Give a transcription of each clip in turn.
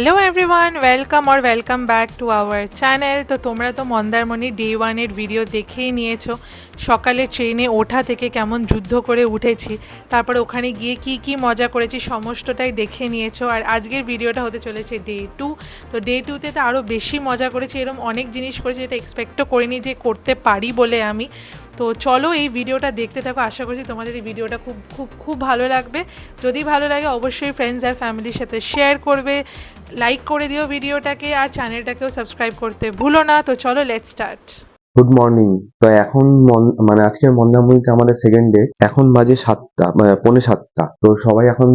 Hello everyone welcome or welcome back to our channel তো তোমরা তো মন্দারমণি ডে ওয়ানের ভিডিও দেখেই নিয়েছো। সকালে ট্রেনে ওঠা থেকে কেমন যুদ্ধ করে উঠেছি, তারপর ওখানে গিয়ে কি কি মজা করেছি সমস্তটাই দেখে নিয়েছো। আর আজকের ভিডিওটা হতে চলেছে ডে টু তো ডে টুতে তো আরও বেশি মজা করেছি এরকম অনেক জিনিস করেছি যেটা এক্সপেক্টও করিনি যে করতে পারি বলে আমি। তো চলো এই ভিডিওটা দেখতে থাকো। আশা করছি তোমাদের এই ভিডিওটা খুব খুব খুব ভালো লাগবে। যদি ভালো লাগে, অবশ্যই ফ্রেন্ডস আর ফ্যামিলির সাথে শেয়ার করবে লাইক করে দিও ভিডিওটাকে আর চ্যানেলটাকেও সাবস্ক্রাইব করতে ভুলো না। তো চলো লেট স্টার্ট গুড মর্নিং তো এখন মন- আজকের মন্দারমণিতে আমাদের সেকেন্ড ডে এখন বাজে সাতটা মানে পৌনে সাতটা। তো সবাই এখন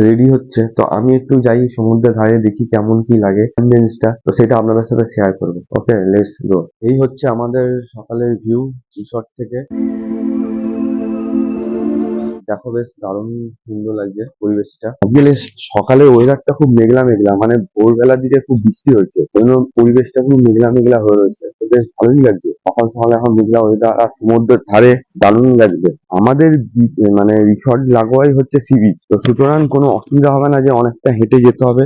রেডি হচ্ছে। তো আমি একটু যাই সমুদ্রের ধারে, দেখি কেমন কি লাগে জিনিসটা তো সেটা আপনাদের সাথে শেয়ার করব। ওকে লেটস গো এই হচ্ছে আমাদের সকালের ভিউ রিসর্ট থেকে। দেখো বেশ দারুণ সুন্দর লাগছে পরিবেশটা। আজকে সকালে ওয়েদারটা খুব মেঘলা মেঘলা মানে ভোরবেলার দিকে খুব বৃষ্টি হয়েছে পরিবেশটা খুব মেঘলা মেঘলা হয়ে রয়েছে। বেশ ভালোই লাগছে। সকাল সকাল এখন মেঘলা ওয়েদার আর সমুদ্রের ধারে দারুণ লাগবে। আমাদের মানে রিসর্ট লাগোয়াই হচ্ছে সি বিচ তো সুতরাং কোনো অসুবিধা হবে না যে অনেকটা হেঁটে যেতে হবে।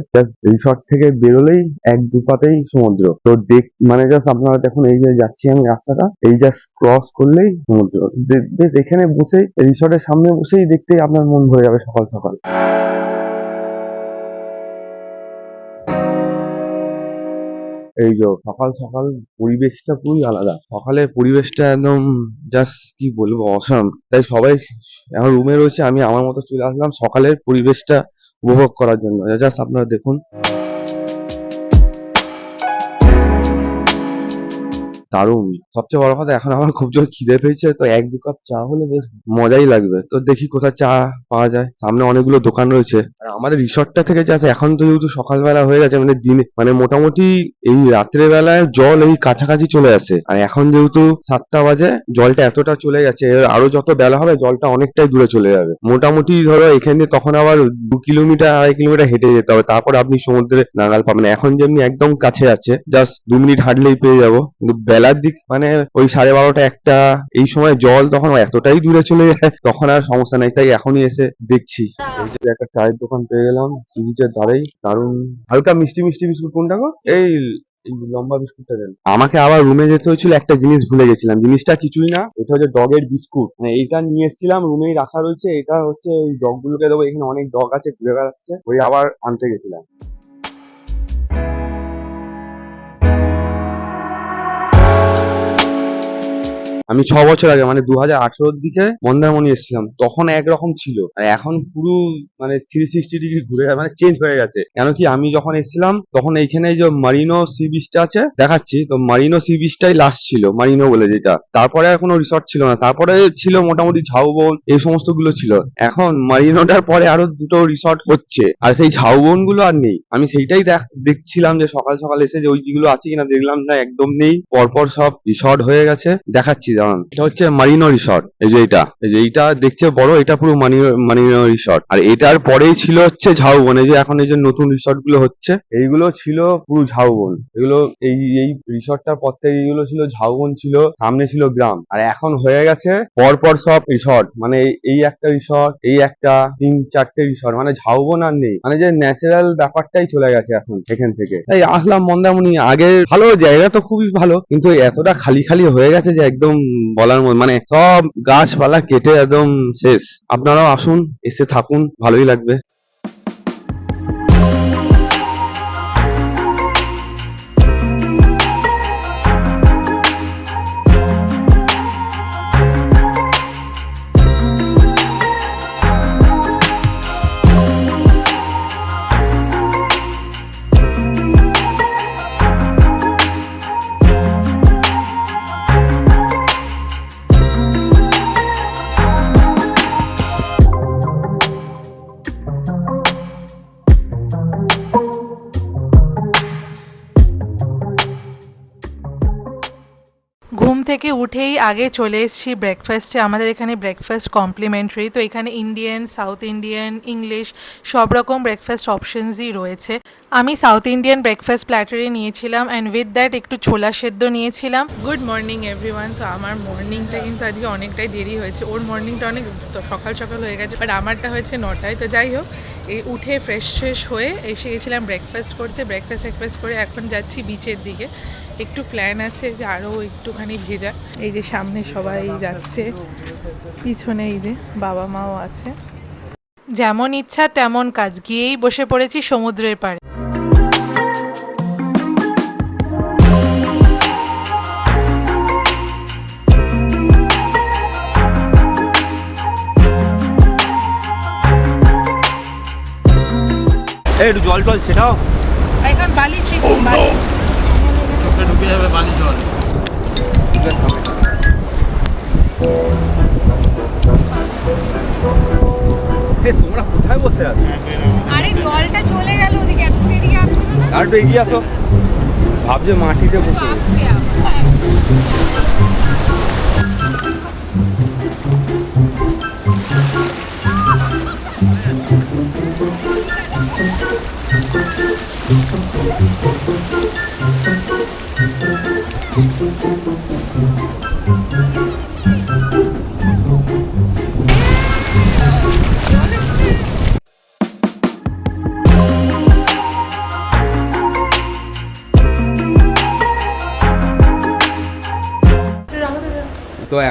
রিসর্ট থেকে বেরোলেই এক দুপাতেই সমুদ্র। তো দেখ মানে জাস্ট আপনারা দেখুন এই যে যাচ্ছি আমি রাস্তাটা, এই জাস্ট ক্রস করলেই সমুদ্র। বেশ এখানে বসেই রিসর্টের সামনে বসেই দেখতেই আপনার মন ভরে যাবে সকাল সকাল। এই যে সকাল সকাল পরিবেশটা পুরোই আলাদা। সকালের পরিবেশটা একদম জাস্ট কি বলব অসাম তাই সবাই এখন রুমে রয়েছে, আমি আমার মতো চলে আসলাম সকালের পরিবেশটা উপভোগ করার জন্য। জাস্ট আপনারা দেখুন। দারুণ। সবচেয়ে বড় কথা এখন আমার খুব জোর খিদে পেয়েছে তো এক দু কাপ চা হলে বেশ মজাই লাগবে। তো দেখি কোথায় চা পাওয়া যায়। সামনে অনেকগুলো দোকান রয়েছে। আর আমাদের রিসর্টটা থেকে যা আছে, এখন তো যেহেতু সকালবেলা হয়ে গেছে মানে দিনে মানে মোটামুটি এই রাত্রে বেলায় জল এই কাছাকাছি চলে আসে। আর এখন যেহেতু সাতটা বাজে জলটা এতটা চলে গেছে আরও যত বেলা হবে জলটা অনেকটাই দূরে চলে যাবে। মোটামুটি ধরো এখানে তখন আবার দু কিলোমিটার আড়াই কিলোমিটার হেঁটে যেতে হবে। তারপর আপনি সমুদ্রে নাগাল পাবেন। এখন যেমনি একদম কাছে আছে জাস্ট দু মিনিট হাঁটলেই পেয়ে যাব। কিন্তু বেলার দিক মানে ওই সাড়ে বারোটা একটা, এই সময় জল তখন এতটাই দূরে চলে যায়, তখন আর সমস্যা নাই, তাই এখনই এসে দেখছি। এই যে একটা চায়ের দোকান পেয়ে গেলাম সি বিচের ধারেই, দারুণ। হালকা মিষ্টি মিষ্টি বিস্কুট, কোনটা গো? এই লম্বা বিস্কুটটা দেন। আমাকে আবার রুমে যেতে হয়েছিল, একটা জিনিস ভুলে গেছিলাম, জিনিসটা কিছুই না, এটা হচ্ছে ডগের বিস্কুট। মানে এইটা নিয়ে এসেছিলাম রুমেই রাখা রয়েছে, এটা হচ্ছে ওই ডগ গুলোকে দেবো, এখানে অনেক ডগ আছে, ঘুরে বেড়াচ্ছে, ওই আবার আনতে গেছিলাম। আমি ছ বছর আগে মানে দু হাজার দিকে মন্দারমণি এসেছিলাম, তখন একরকম ছিল। আর এখন পুরো মানে থ্রি সিক্সটি ডিগ্রি ঘুরে মানে চেঞ্জ হয়ে গেছে। কেন কি আমি যখন এসেছিলাম, তখন এইখানে যে মারিনো সি বিচটা আছে, দেখাচ্ছি, তো মারিনো সি বিচটাই লাস্ট ছিল মারিনো বলে যেটা। তারপরে আর কোনো রিসর্ট ছিল না। তারপরে ছিল মোটামুটি ঝাউবন, এই সমস্তগুলো ছিল। এখন মারিনোটার পরে আরও দুটো রিসর্ট হচ্ছে। আর সেই ঝাউবনগুলো আর নেই। আমি সেইটাই দেখ- দেখছিলাম যে সকাল সকাল এসে যে ওই যেগুলো আছে কিনা, দেখলাম না, একদম নেই। পরপর সব রিসর্ট হয়ে গেছে। দেখাচ্ছি দাঁড়ান এটা হচ্ছে মারিনো রিসর্ট, এই যে এইটা। এই যে এইটা দেখছে বড়, এটা পুরো মারিনো রিসর্ট। আর এটার পরেই ছিল হচ্ছে ঝাউবন, এই যে এখন এই যে নতুন রিসর্টগুলো হচ্ছে, এইগুলো ছিল পুরো ঝাউবন। এগুলো এই এই রিসর্টটার পর থেকে এইগুলো ছিল, ঝাউবন ছিল, সামনে ছিল গ্রাম। আর এখন হয়ে গেছে পরপর সব রিসর্ট। মানে এই- একটা রিসর্ট, এই একটা, তিন চারটে রিসর্ট। মানে ঝাউবন আর নেই। মানে যে ন্যাচারাল ব্যাপারটাই চলে গেছে এখন এখান থেকে। তাই আসলাম মন্দারমণি। আগে ভালো জায়গা তো খুবই ভালো, কিন্তু এতটা খালি খালি হয়ে গেছে যে একদম বলার মানে সব গাছপালা কেটে একদম শেষ। আপনারাও আসুন এসে থাকুন ভালোই লাগবে। উঠেই আগে চলে এসেছি ব্রেকফাস্টে আমাদের এখানে ব্রেকফাস্ট কমপ্লিমেন্টারি তো এখানে ইন্ডিয়ান সাউথ ইন্ডিয়ান ইংলিশ সব রকম ব্রেকফাস্ট অপশনসই রয়েছে। আমি সাউথ ইন্ডিয়ান ব্রেকফাস্ট প্ল্যাটারে নিয়েছিলাম অ্যান্ড উইথ দ্যাট একটু ছোলা সেদ্ধ নিয়েছিলাম। গুড মর্নিং এভরিওয়ান তো আমার মর্নিংটা কিন্তু আজকে অনেকটাই দেরি হয়েছে। ওর মর্নিংটা অনেক সকাল সকাল হয়ে গেছে বাট আমারটা হয়েছে নটায়। তো যাই হোক, এই উঠে ফ্রেশ ফ্রেশ হয়ে এসে গেছিলাম ব্রেকফাস্ট করতে। ব্রেকফাস্ট ব্রেকফাস্ট করে এখন যাচ্ছি বিচের দিকে। একটু প্ল্যান আছে যে আরও একটুখানি ভেজা এই যে সামনে সবাই যাচ্ছে। পিছনে এই যে বাবা মাও আছে। যেমন ইচ্ছা তেমন কাজ গিয়েই বসে পড়েছি সমুদ্রের পাড়ে। একটু জল টল ছেটাও। এখন বালি ছিল বালি। ঢুকে যাবে বালি জল। তোমরা কোথায় বসে আছো? আরে জলটা চলে গেল ওদিকে এত এদিকে আসছিল না? আর একটু এগিয়ে আসো। ভাবছে মাটিতে বসে আসছে আবার।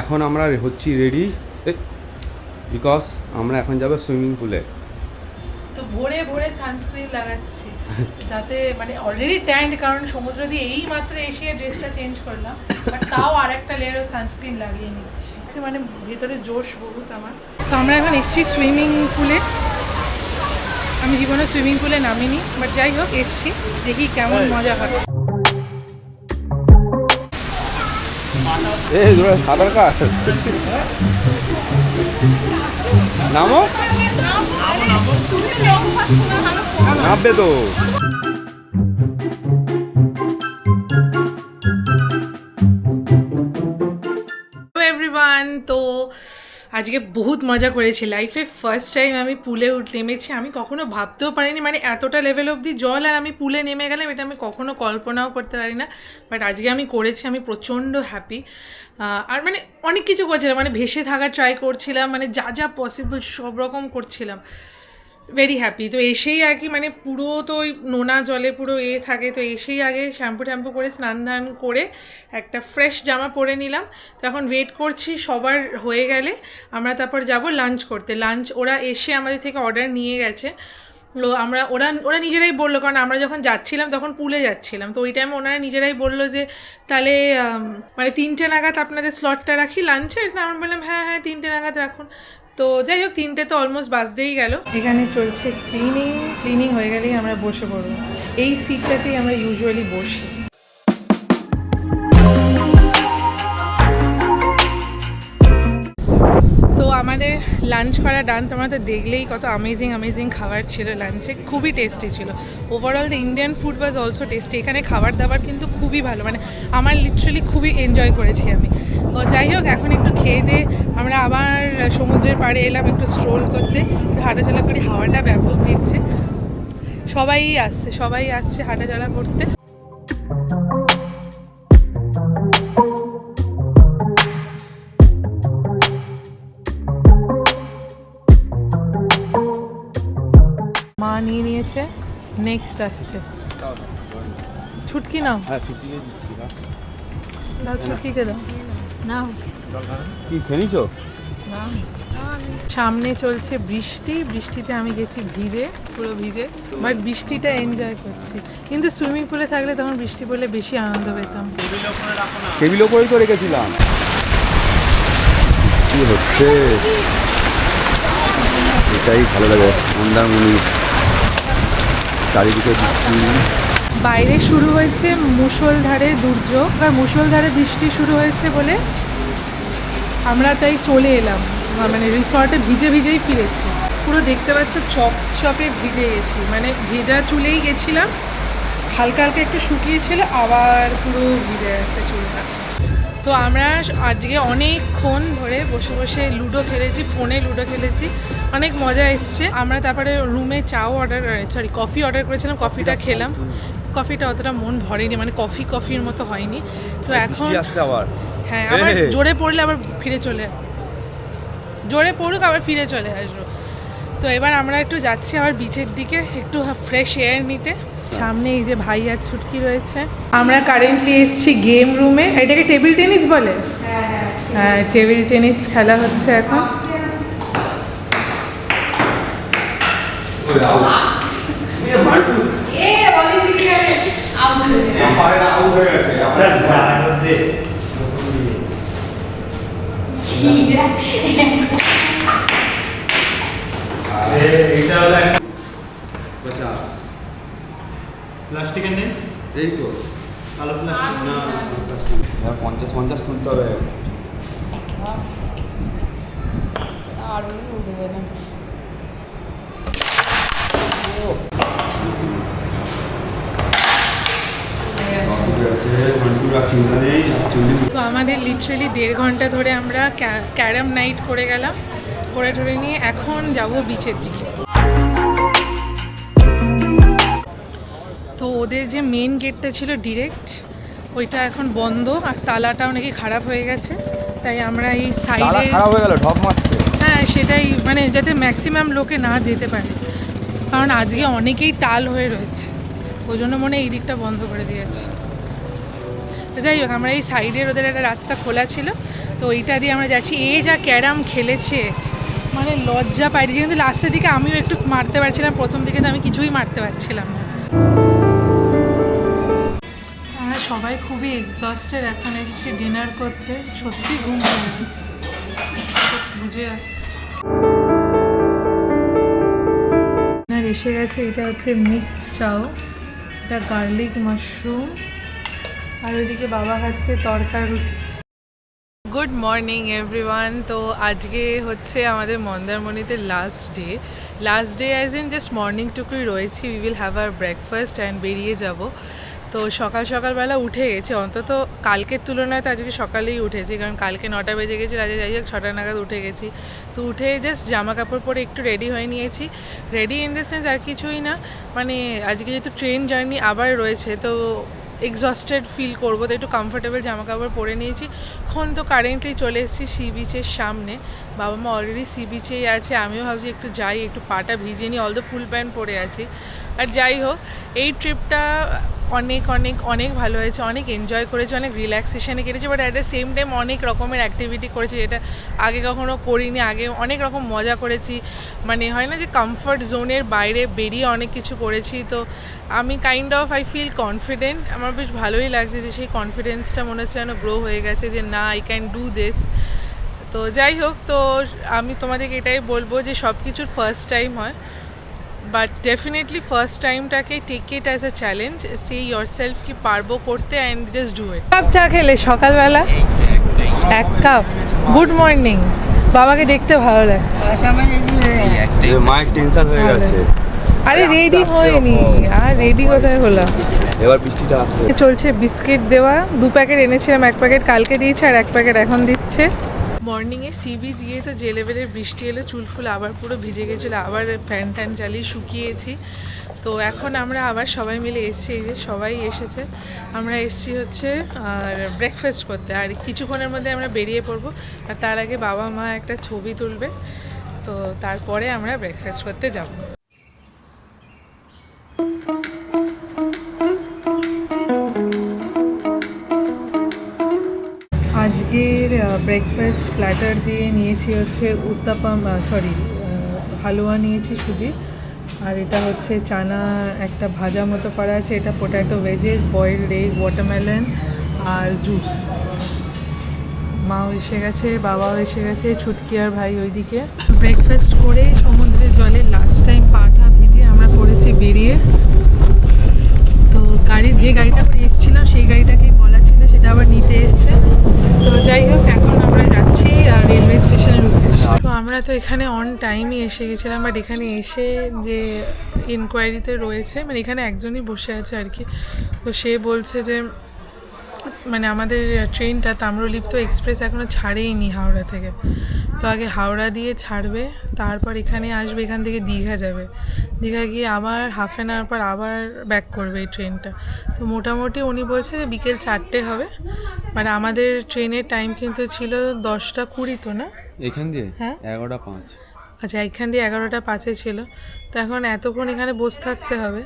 এখন আমরা হচ্ছি রেডি বিকজ আমরা এখন যাব সুইমিং পুলে তো ভোরে ভোরে সানস্ক্রিন লাগাচ্ছি যাতে মানে অলরেডি ট্যান্ড কারণ সমুদ্র দিয়ে এই মাত্র এসে ড্রেসটা চেঞ্জ করলাম বাট তাও আর একটা লেয়ার সানস্ক্রিন লাগিয়ে নিচ্ছি। হচ্ছে মানে ভেতরে জোশ বহুত আমার। তো আমরা এখন এসেছি সুইমিং পুলে আমি জীবনে সুইমিং পুলে নামিনি বাট যাই হোক এসছি দেখি কেমন মজা হয়। এই ধরে সাঁতার কাট। নামো। নামবে তো। আজকে বহুত মজা করেছি লাইফে ফার্স্ট টাইম আমি পুলে নেমেছি। আমি কখনো ভাবতেও পারিনি মানে এতটা লেভেল অবধি জল আর আমি পুলে নেমে গেলাম, এটা আমি কখনো কল্পনাও করতে পারি না বাট আজকে আমি করেছি, আমি প্রচণ্ড হ্যাপি আর মানে অনেক কিছু করছিলাম মানে ভেসে থাকা ট্রাই করছিলাম মানে যা যা পসিবল সব রকম করছিলাম। ভেরি হ্যাপি তো এসেই আর কি মানে পুরো তো ওই নোনা জলে পুরো এ থাকে, তো এসেই আগে শ্যাম্পু ট্যাম্পু করে স্নান ধান করে একটা ফ্রেশ জামা পরে নিলাম। তো এখন ওয়েট করছি সবার হয়ে গেলে, আমরা তারপর যাব লাঞ্চ করতে। লাঞ্চ ওরা এসে আমাদের থেকে অর্ডার নিয়ে গেছে। তো আমরা, ওরা ওরা নিজেরাই বলল, কারণ আমরা যখন যাচ্ছিলাম তখন পুলে যাচ্ছিলাম। তো ওই টাইমে ওনারা নিজেরাই বলল যে, তাহলে মানে তিনটে নাগাদ আপনাদের স্লটটা রাখি লাঞ্চের তো আমরা বললাম হ্যাঁ হ্যাঁ তিনটে নাগাদ রাখুন। তো যাই হোক, তিনটে তো অলমোস্ট বাজতেই গেল। এখানে চলছে ক্লিনিং ক্লিনিং হয়ে গেলেই আমরা বসে পড়ব। এই সিটটাতেই আমরা ইউজুয়ালি বসি। আমাদের লাঞ্চ করা ডান তোমরা তো দেখলেই কত অ্যামেজিং অ্যামেজিং খাবার ছিল লাঞ্চে খুবই টেস্টি ছিল। Overall the Indian food was also tasty এখানে খাবার দাবার কিন্তু খুবই ভালো মানে আমার লিটারালি খুবই এনজয় করেছি আমি। ও যাই হোক, এখন একটু খেয়ে দিয়ে আমরা আবার সমুদ্রের পাড়ে এলাম একটু স্ট্রোল করতে। একটু হাঁটাচলা করি, হাওয়াটা ব্যাপক দিচ্ছে। সবাই আসছে সবাই আসছে হাঁটাচলা করতে। নিয়েছে। নেক্সট আসছে। ছুটকি নাও। হ্যাঁ ছুটিয়ে দিচ্ছি না দাও ছুটকিকে দাও। না কি খেলিছো? সামনে চলছে বৃষ্টি। বৃষ্টিতে আমি গেছি ভিজে পুরো ভিজে। বাট বৃষ্টিটা এনজয় করছি। কিন্তু সুইমিং পুলে থাকলে তখন বৃষ্টি পড়লে বেশি আনন্দ পেতাম। টেবিল ওপরেই তো রেখেছিলাম। কি হচ্ছে? এটাই ভালো লাগে। মন্দারমণি। চারিদিকে বৃষ্টি। বাইরে শুরু হয়েছে মুষলধারে দুর্যোগ আর মুষলধারে বৃষ্টি শুরু হয়েছে বলে আমরা তাই চলে এলাম মানে রিসর্টে ভিজে ভিজেই ফিরেছি। পুরো দেখতে পাচ্ছ চপ চপে ভিজে গেছি মানে ভেজা চুলেই গেছিলাম, হালকা হালকা একটু শুকিয়েছিল, আবার পুরো ভিজে গেছে চুলটা। তো আমরা আজকে অনেকক্ষণ ধরে বসে বসে লুডো খেলেছি ফোনে লুডো খেলেছি। অনেক মজা এসছে। আমরা তারপরে রুমে চাও অর্ডার সরি কফি অর্ডার করেছিলাম কফিটা খেলাম। কফিটা অতটা মন ভরেনি মানে কফি কফির মতো হয়নি। তো এখন হ্যাঁ আবার জোরে পড়লে আবার ফিরে চলে। জোরে পড়ুক আবার ফিরে চলে আসব। তো তো এবার আমরা একটু যাচ্ছি আবার বিচের দিকে একটু ফ্রেশ এয়ার নিতে। সামনে এই যে ভাই আর ছুটকি রয়েছে। আমরা কারেন্টলি এসেছি গেম রুমে এটাকে টেবিল টেনিস বলে? হ্যাঁ টেবিল টেনিস খেলা হচ্ছে এখন। এ অলিম্পিকে আউট হয়ে গেছে পঞ্চাশ প্লাস্টিকের নেই? এই তো। কালো প্লাস্টিক না এবার পঞ্চাশ পঞ্চাশ তুলতে হবে। আর উঠবে না তো আমাদের লিটারেলি দেড় ঘণ্টা ধরে আমরা ক্যারাম নাইট করে গেলাম। করে টরে নিয়ে এখন যাব বিচের দিকে। তো ওদের যে মেন গেটটা ছিল ডিরেক্ট ওইটা এখন বন্ধ আর তালাটাও নাকি খারাপ হয়ে গেছে। তাই আমরা এই সাইডে খারাপ হয়ে গেল ঢপ মারছে। হ্যাঁ সেটাই মানে যাতে ম্যাক্সিমাম লোকে না যেতে পারে। কারণ আজকে অনেকেই টাল হয়ে রয়েছে। ওই জন্য মনে এই দিকটা বন্ধ করে দিয়েছে। যাই হোক আমরা এই সাইডের ওদের একটা রাস্তা খোলা ছিল। তো ওইটা দিয়ে আমরা যাচ্ছি। এ যা ক্যারাম খেলেছে মানে লজ্জা পাইনি। কিন্তু লাস্টের দিকে আমিও একটু মারতে পারছিলাম প্রথম দিকে তো আমি কিছুই মারতে পারছিলাম না। সবাই খুবই এক্সস্টেড এখন এসেছি ডিনার করতে। সত্যি ঘুম বুঝে আসছে। এসে গেছে, এটা হচ্ছে মিক্সড চাও এটা গার্লিক মাশরুম আর ওইদিকে বাবা খাচ্ছে তরকা রুটি। গুড মর্নিং এভরিওয়ান তো আজকে হচ্ছে আমাদের মন্দারমণিতে last day last day as in just মর্নিংটুকুই রয়েছি। We will have our breakfast and বেরিয়ে যাব। তো সকাল সকালবেলা উঠে গেছে। অন্তত কালকের তুলনায় তো আজকে সকালেই উঠেছি, কারণ কালকে নটা বেজে গেছি আজকে যাই হোক, ছটা নাগাদ উঠে গেছি। তো উঠে জাস্ট জামা কাপড় পরে একটু রেডি হয়ে নিয়েছি। রেডি ইন দ্য সেন্স আর কিছুই না মানে আজকে যেহেতু ট্রেন জার্নি আবার রয়েছে, তো এক্সস্টেড ফিল করব। তো একটু কমফোর্টেবল জামা কাপড় পরে নিয়েছি। এখন তো কারেন্টলি চলে এসেছি সি বিচের সামনে। বাবা মা অলরেডি সি বিচেই আছে, আমিও ভাবছি একটু যাই, একটু পাটা ভিজে নিই অল দ্য ফুল প্যান্ট পরে আছি। আর যাই হোক, এই ট্রিপটা অনেক অনেক অনেক ভালো হয়েছে, অনেক এনজয় করেছি, অনেক রিল্যাক্সেশানে কেটেছে but at the same time অনেক রকমের অ্যাক্টিভিটি করেছি, যেটা আগে কখনো করিনি, আগে অনেক রকম মজা করেছি। মানে হয় না যে কমফর্ট জোনের বাইরে বেরিয়ে অনেক কিছু করেছি, তো আমি kind of I feel confident আমার বেশ ভালোই লাগছে যে সেই কনফিডেন্সটা মনে হচ্ছে যেন গ্রো হয়ে গেছে, যে না আই ক্যান ডু দিস তো যাই হোক, তো আমি তোমাদেরকে এটাই বলব যে সব কিছুর ফার্স্ট টাইম হয়। But definitely first টাইমটাকে take it as a challenge say yourself কি পারব করতে and just do it cup চা খেলে সকালবেলা? এক কাপ? গুড মর্নিং বাবাকে দেখতে ভালো লাগছে। মায়ের টেনশন হয়ে গেছে। আরে রেডি হয়নি। আর রেডি কোথায় হলাম এবার বৃষ্টিটা আসবে। চলছে বিস্কিট দেওয়া। দু প্যাকেট এনেছিলাম এক প্যাকেট কালকে দিয়েছে আর এক প্যাকেট এখন দিচ্ছে। মর্নিংয়ে সি বিচ গিয়ে তো জেলে বেলে বৃষ্টি এলো চুলফুল আবার পুরো ভিজে গেছিল, আবার ফ্যান ট্যান চালিয়ে শুকিয়েছি। তো এখন আমরা আবার সবাই মিলে এসেছি, এই যে সবাই এসেছে। আমরা এসেছি হচ্ছে, আর ব্রেকফাস্ট করতে। আর কিছুক্ষণের মধ্যে আমরা বেরিয়ে পড়ব, আর তার আগে বাবা মা একটা ছবি তুলবে। তো তারপরে আমরা ব্রেকফাস্ট করতে যাব। ব্রেকফাস্ট প্ল্যাটার দিয়ে নিয়েছি হচ্ছে উত্তাপাম সরি হালুয়া নিয়েছি সুজি। আর এটা হচ্ছে চানা, একটা ভাজা মতো করা আছে। এটা potato veggies boiled egg watermelon আর জুস মাও এসে গেছে, বাবাও এসে গেছে, ছুটকি আর ভাই ওইদিকে। ব্রেকফাস্ট করে সমুদ্রের জলে লাস্ট টাইম পাটা ভিজে আমরা পড়েছি বেরিয়ে। তো গাড়ির যে গাড়িটা করে এসেছিলাম, সেই গাড়িটাকেই বলা ছিল আবার নিতে এসছে। তো যাই হোক, এখন আমরা যাচ্ছি রেলওয়ে স্টেশনের উদ্দেশ্যে। তো আমরা তো এখানে অন টাইমই এসে গেছিলাম বাট এখানে এসে যে ইনকোয়ারিতে রয়েছে মানে এখানে একজনই বসে আছে আর কি। তো সে বলছে যে মানে আমাদের ট্রেনটা তাম্রলিপ্ত এক্সপ্রেস এখনও ছাড়েইনি হাওড়া থেকে। তো আগে হাওড়া দিয়ে ছাড়বে তারপর এখানে আসবে এখান থেকে দীঘা যাবে। দীঘা গিয়ে আবার হাফ অ্যান আওয়ার পর আবার ব্যাক করবে এই ট্রেনটা তো মোটামুটি উনি বলছে যে বিকেল চারটে হবে মানে আমাদের ট্রেনের টাইম কিন্তু ছিল দশটা কুড়ি তো না? এখান দিয়ে? হ্যাঁ। এগারোটা পাঁচ। আচ্ছা এখান দিয়ে এগারোটা পাঁচে ছিল। তো এখন এতক্ষণ এখানে বসে থাকতে হবে।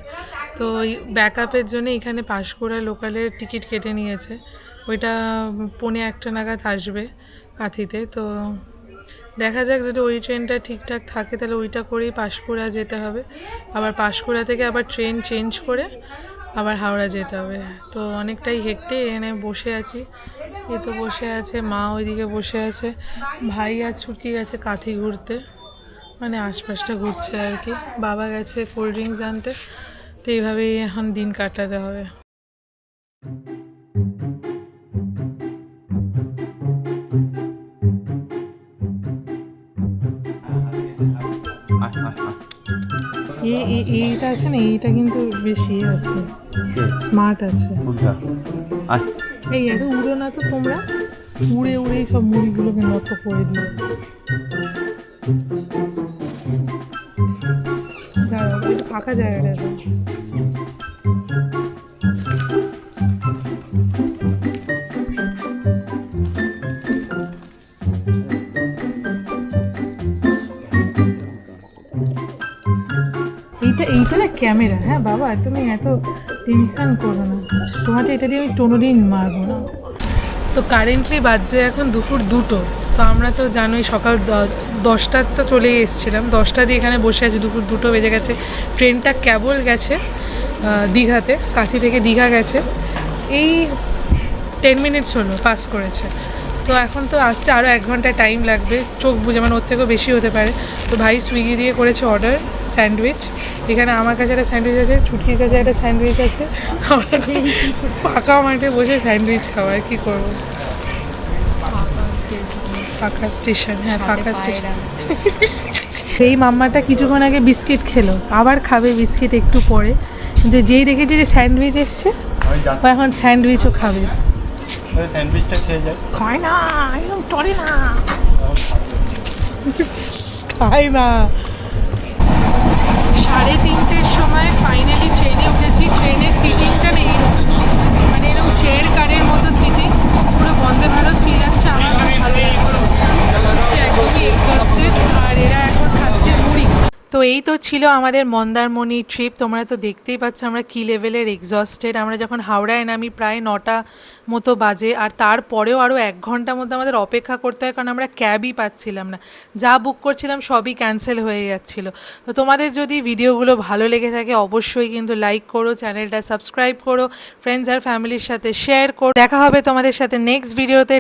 তো ওই ব্যাকআপের জন্য এখানে পাঁশকুড়া লোকালের টিকিট কেটে নিয়েছে। ওইটা পৌনে একটা নাগাদ আসবে কাঁথিতে। তো দেখা যাক যদি ওই ট্রেনটা ঠিকঠাক থাকে, তাহলে ওইটা করেই পাঁশকুড়া যেতে হবে। আবার পাঁশকুড়া থেকে আবার ট্রেন চেঞ্জ করে আবার হাওড়া যেতে হবে। তো অনেকটাই হেঁটে এখানে বসে আছি। এ তো বসে আছে, মা ওইদিকে বসে আছে। ভাই আর ছুটকি গেছে কাঁথি ঘুরতে। মানে আশপাশটা ঘুরছে আর কি। বাবা গেছে কোল্ড ড্রিঙ্কস আনতে তো এইভাবেই এখন দিন কাটাতে হবে। এই এই- এইটা আছে না? এইটা কিন্তু বেশি আছে। স্মার্ট আছে। এই এত উড়ো না তো তোমরা। উড়ে উড়েই সব মুড়িগুলোকে নত করে দিও। ফাঁকা জায়গাটা। এইটা এইটা না ক্যামেরা হ্যাঁ বাবা, তুমি এত টেনশন করো না। তোমাকে এটা দিয়ে আমি টোনোদিন মারবো না। তো কারেন্টলি বাজছে এখন দুপুর দুটো। তো আমরা তো জানোই সকাল দ- দশটার তো চলেই এসেছিলাম। দশটা দিয়ে এখানে বসে আছি দুপুর দুটো বেজে গেছে। ট্রেনটা কেবল গেছে দীঘাতে কাঁথি থেকে দীঘা গেছে। এই টেন মিনিটস হলো পাস করেছে। তো এখন তো আসতে আরও এক ঘণ্টা টাইম লাগবে চোখ বুঝে মানে ওর থেকেও বেশি হতে পারে। তো ভাই সুইগি দিয়ে করেছে অর্ডার স্যান্ডউইচ এখানে আমার কাছে একটা স্যান্ডউইচ আছে ছুটকির কাছে একটা স্যান্ডউইচ আছে। ফাঁকা মাঠে বসে স্যান্ডউইচ খাওয়ার কী করব? ফাঁকা স্টেশন হ্যাঁ ফাঁকা স্টেশন। এই মাম্মাটা কিছুক্ষণ আগে বিস্কিট খেলো আবার খাবে বিস্কিট একটু পরে। কিন্তু যেই দেখেছে যে স্যান্ডউইচ এসছে ও এখন স্যান্ডউইচও খাবে। স্যান্ডউইচটা খেয়ে যাই। খায় না একদম টরে না। খায় না। সাড়ে তিনটের সময় ফাইনালি ট্রেনে উঠেছি। ট্রেনের সিটিংটা নেই এরকম। মানে এরকম চেয়ার কারের মতো সিটিং পুরো বন্দে ভারত ফিল আসছে আমার ভালো লাগল আর এরা এখন তো এই তো ছিল আমাদের মন্দারমণি ট্রিপ তোমরা তো দেখতেই পাচ্ছ আমরা কী লেভেলের এক্সস্টেড আমরা যখন হাওড়ায় নামি প্রায় নটা মতো বাজে, আর তারপরেও আরও এক ঘণ্টা মধ্যে আমাদের অপেক্ষা করতে হয়, কারণ আমরা ক্যাবই পাচ্ছিলাম না। যা বুক করছিলাম সবই ক্যান্সেল হয়ে যাচ্ছিল। তো তোমাদের যদি ভিডিওগুলো ভালো লেগে থাকে, অবশ্যই কিন্তু লাইক করো চ্যানেলটা সাবস্ক্রাইব করো ফ্রেন্ডস আর ফ্যামিলির সাথে শেয়ার করো। দেখা হবে তোমাদের সাথে নেক্সট ভিডিওতে